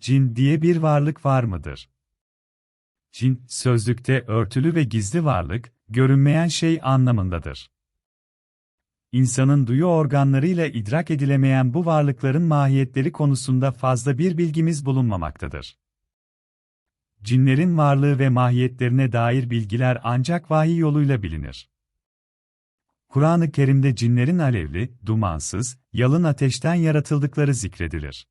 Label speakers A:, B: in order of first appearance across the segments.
A: cin diye bir varlık var mıdır? Cin, sözlükte örtülü ve gizli varlık, görünmeyen şey anlamındadır. İnsanın duyu organlarıyla idrak edilemeyen bu varlıkların mahiyetleri konusunda fazla bir bilgimiz bulunmamaktadır. Cinlerin varlığı ve mahiyetlerine dair bilgiler ancak vahiy yoluyla bilinir. Kur'an-ı Kerim'de cinlerin alevli, dumansız, yalın ateşten yaratıldıkları zikredilir.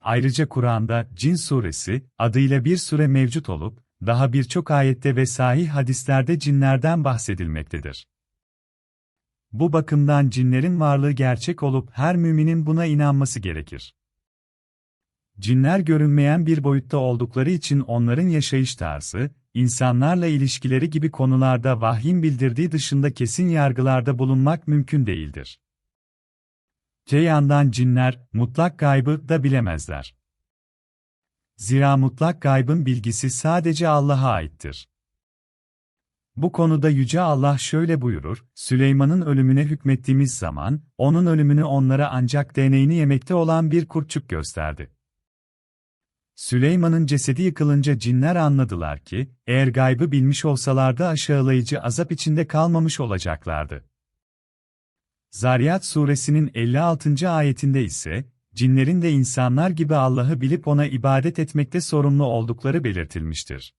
A: Ayrıca Kur'an'da Cin suresi adıyla bir sure mevcut olup, daha birçok ayette ve sahih hadislerde cinlerden bahsedilmektedir. Bu bakımdan cinlerin varlığı gerçek olup her müminin buna inanması gerekir. Cinler görünmeyen bir boyutta oldukları için onların yaşayış tarzı, insanlarla ilişkileri gibi konularda vahyin bildirdiği dışında kesin yargılarda bulunmak mümkün değildir. Te yandan cinler, mutlak gaybı da bilemezler. Zira mutlak gaybın bilgisi sadece Allah'a aittir. Bu konuda Yüce Allah şöyle buyurur, Süleyman'ın ölümüne hükmettiğimiz zaman, onun ölümünü onlara ancak deneyini yemekte olan bir kurtçuk gösterdi. Süleyman'ın cesedi yıkılınca cinler anladılar ki, eğer gaybı bilmiş olsalardı aşağılayıcı azap içinde kalmamış olacaklardı. Zariyat suresinin 56. ayetinde ise, cinlerin de insanlar gibi Allah'ı bilip ona ibadet etmekte sorumlu oldukları belirtilmiştir.